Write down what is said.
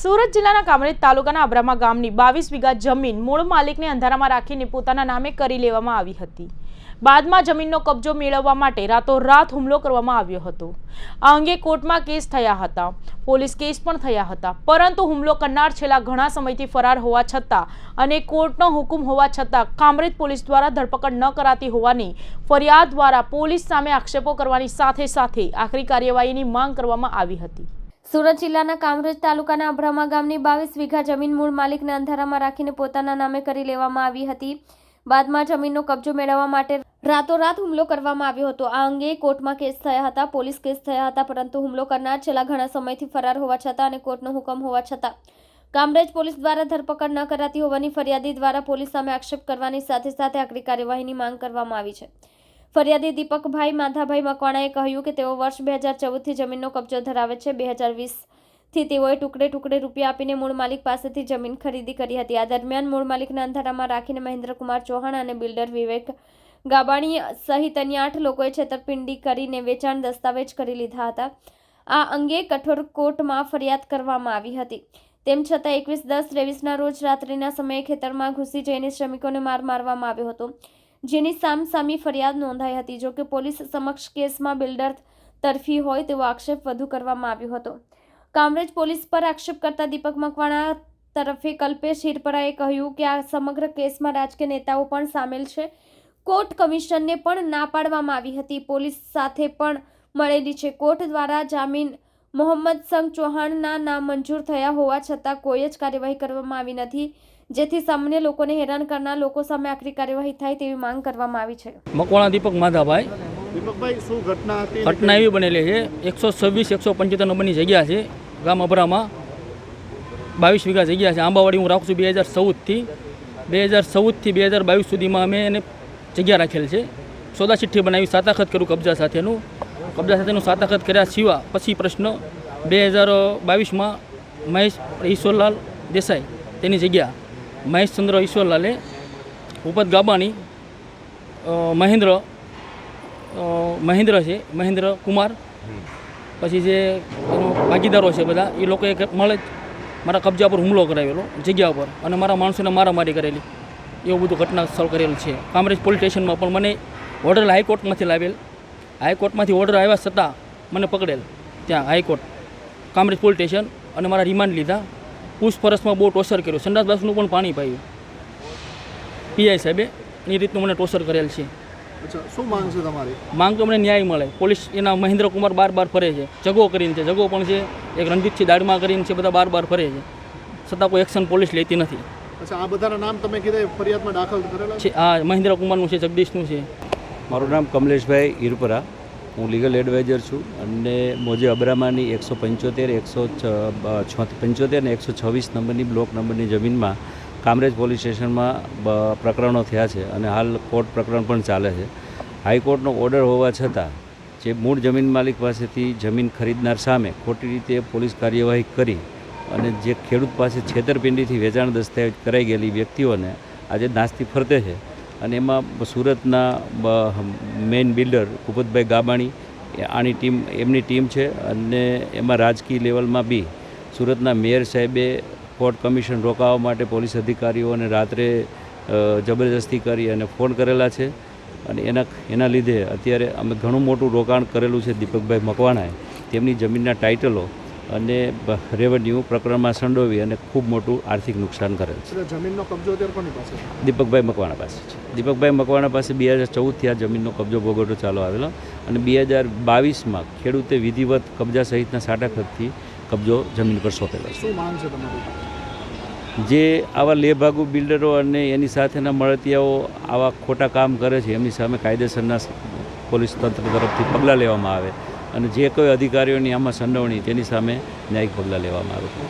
સુરત જિલ્લાના કામરેજ તાલુકાના અબ્રામા ગામની બાવીસ વીઘા જમીન મૂળ માલિકને અંધારામાં રાખીને પોતાના નામે કરી લેવામાં આવી હતી. બાદમાં જમીનનો કબજો મેળવવા માટે રાતોરાત હુમલો કરવામાં આવ્યો હતો. આ અંગે કોર્ટમાં કેસ થયા હતા. પોલીસ કેસ પણ થયા હતા. પરંતુ હુમલો કરનાર છેલ્લા ઘણા સમયથી ફરાર હોવા છતાં અને કોર્ટનો હુકુમ હોવા છતાં કામરેજ પોલીસ દ્વારા ધરપકડ ન કરાતી હોવાની ફરિયાદ દ્વારા પોલીસ સામે આક્ષેપો કરવાની સાથે સાથે આખરી કાર્યવાહીની માંગ કરવામાં આવી હતી. સુરત જિલ્લાના કામરેજ તાલુકાના અભ્રામા ગામની બાવીસ વીઘા જમીન મૂળ માલિકને અંધારામાં રાખીને પોતાના નામે કરી લેવામાં આવી હતી. બાદમાં જમીનનો કબજો મેળવવા માટે રાતોરાત હુમલો કરવામાં આવ્યો હતો. આ અંગે કોર્ટમાં કેસ થયા હતા, પોલીસ કેસ થયા હતા, પરંતુ હુમલો કરનાર છેલ્લા ઘણા સમયથી ફરાર હોવા છતાં અને કોર્ટનો હુકમ હોવા છતાં. કામરેજ પોલીસ દ્વારા ધરપકડ ન કરાતી હોવાની ફરિયાદી દ્વારા પોલીસ સામે આક્ષેપ કરવાની સાથે સાથે આકરી કાર્યવાહીની માંગ કરવામાં આવી છે. ફરિયાદી દીપકભાઈ માધાભાઈ મકવાણાએ કહ્યું કે તેઓ વર્ષ બે હજાર ચૌદથી જમીનનો કબજો ધરાવે છે. બે હજાર વીસથી તેઓએ ટુકડે ટુકડે રૂપિયા આપીને મૂળ માલિક પાસેથી જમીન ખરીદી કરી હતી. આ દરમિયાન મૂળ માલિકના અંધારામાં રાખીને મહેન્દ્રકુમાર ચૌહાણ અને બિલ્ડર વિવેક ગાબાણી સહિત અન્ય આઠ લોકોએ છેતરપિંડી કરીને વેચાણ દસ્તાવેજ કરી લીધા હતા. આ અંગે કઠોર કોર્ટમાં ફરિયાદ કરવામાં આવી હતી. તેમ છતાં એકવીસ દસ ત્રેવીસના રોજ રાત્રિના સમયે ખેતરમાં ઘૂસી જઈને શ્રમિકોને માર મારવામાં આવ્યો હતો. જેની સામસામી ફરિયાદ નોંધાઈ હતી. જોકે પોલીસ સમક્ષ કેસમાં બિલ્ડર તરફી હોય તેવો આક્ષેપ વધુ કરવામાં આવ્યો હતો. કામરેજ પોલીસ પર આક્ષેપ કરતા દીપક મકવાણા તરફે કલ્પેશ હિરપરાએ કહ્યું કે આ સમગ્ર કેસમાં રાજકીય નેતાઓ પણ સામેલ છે. કોર્ટ કમિશનને પણ ના પાડવામાં આવી હતી. પોલીસ સાથે પણ મળેલી છે. કોર્ટ દ્વારા જામીન મોહમ્મદ સંઘ ચૌહાણના નામ મંજૂર થયા હોવા છતાં કોઈ જ કાર્યવાહી કરવામાં આવી નથી. જેથી સામાન્ય લોકોને હેરાન કરનાર લોકો સામે આકરી કાર્યવાહી થાય તેવી માંગ કરવામાં આવી છે. મકવાણા દીપક માધાભાઈ. દીપકભાઈ શું ઘટના હતી? ઘટના એવી બનેલી છે એકસો છવ્વીસ એકસો પંચોતેર નંબરની જગ્યા છે ગામ અભરામાં. બાવીસ વીઘા જગ્યા છે આંબાવાડી હું રાખું છું બે હજાર ચૌદથી. બે હજાર ચૌદથી બે હજાર બાવીસ સુધીમાં અમે એને જગ્યા રાખેલ છે. સોદા ચિઠ્ઠી બનાવી સાતાખત કર્યું કબજા સાથેનું. કબજા સાથેનું સાતાખત કર્યા સિવા પછી પ્રશ્ન બે હજાર બાવીસમાં મહેશ ઈશ્વરલાલ દેસાઈ તેની જગ્યા. મહેશચંદ્ર ઈશ્વરલાલે ભૂપત ગાબાણી મહેન્દ્ર મહેન્દ્ર છે, મહેન્દ્ર કુમાર, પછી જે એનો ભાગીદારો છે બધા, એ લોકોએ મળે જ મારા કબજા પર હુમલો કરાવેલો, જગ્યા પર, અને મારા માણસોને મારામારી કરેલી. એવું બધું ઘટના સ્થળ કરેલું છે. કામરેજ પોલીસ સ્ટેશનમાં પણ મને ઓર્ડર હાઈકોર્ટમાંથી લાવેલ. હાઈકોર્ટમાંથી ઓર્ડર આવ્યા છતાં મને પકડેલ. ત્યાં હાઈકોર્ટ, કામરેજ પોલીસ સ્ટેશન અને મારા રિમાન્ડ લીધા. પૂછપરછમાં બહુ ટોર્ચર કર્યું. સંડાસ બાસનું પણ પાણી પાયું. પીઆઈ સાહેબે એ રીતનું મને ટોર્ચર કરેલ છે. અચ્છા શું માંગ છે તમારી? માંગ તો મને ન્યાય મળે. પોલીસ એના મહેન્દ્ર કુમાર બાર બાર ફરે છે. જગો કરીને છે. જગો પણ છે. એક રણજીતસિંહ દાડમાં કરીને છે. બધા બાર બાર ફરે છે. છતાં કોઈ એક્શન પોલીસ લેતી નથી. અચ્છા આ બધાના નામ તમે કીધા ફરિયાદમાં દાખલ કરેલા છે? હા મહેન્દ્રકુમારનું મહેન્દ્ર કુમારનું છે જગદીશનું છે. મારું નામ કમલેશભાઈ ઈરપરા હું લીગલ એડવાઇઝર છું અને મોજે અબરામાની એકસો પંચોતેર એકસો પંચોતેર ને એકસો છવ્વીસ નંબરની બ્લોક નંબરની જમીનમાં કામરેજ પોલીસ સ્ટેશનમાં પ્રકરણો થયા છે અને હાલ કોર્ટ પ્રકરણ પણ ચાલે છે. હાઈકોર્ટનો ઓર્ડર હોવા છતાં જે મૂળ જમીન માલિક પાસેથી જમીન ખરીદનાર સામે ખોટી રીતે પોલીસ કાર્યવાહી કરી અને જે ખેડૂત પાસે છેતરપિંડીથી વેચાણ દસ્તાવેજ કરાઈ ગયેલી વ્યક્તિઓને આજે નાસ્તી ફરતે છે અને એમાં સુરતના મેઇન બિલ્ડર ભૂપતભાઈ ગાબાણી આની ટીમ, એમની ટીમ છે અને એમાં રાજકીય લેવલમાં બી સુરતના મેયર સાહેબે કોર્ટ કમિશન રોકાવા માટે પોલીસ અધિકારીઓને રાત્રે જબરજસ્તી કરી અને ફોન કરેલા છે. અને એના એના લીધે અત્યારે અમે ઘણું મોટું રોકાણ કરેલું છે દીપકભાઈ મકવાણાએ. તેમની જમીનના ટાઇટલો અને રેવન્યુ પ્રકરણમાં સંડોવી અને ખૂબ મોટું આર્થિક નુકસાન કરેલ છે. જમીનનો કબજો કોની પાસે દીપકભાઈ મકવાણા પાસે છે. દીપકભાઈ મકવાણા પાસે બે હજાર ચૌદથી આ જમીનનો કબજો ભોગવટો ચાલુ આવેલો અને બે હજાર બાવીસમાં ખેડૂતે વિધિવત કબજા સહિતના સાટાખતથી કબજો જમીન પર સોંપેલો છે. શું માંગ છે જે આવા લેભાગુ બિલ્ડરો અને એની સાથેના મળતિયાઓ આવા ખોટા કામ કરે છે એમની સામે કાયદેસરના પોલીસ તંત્ર તરફથી પગલાં લેવામાં આવે. અને જે કોઈ અધિકારીઓની આમાં સંડોવણી તેની સામે ન્યાયિક પગલાં લેવામાં આવે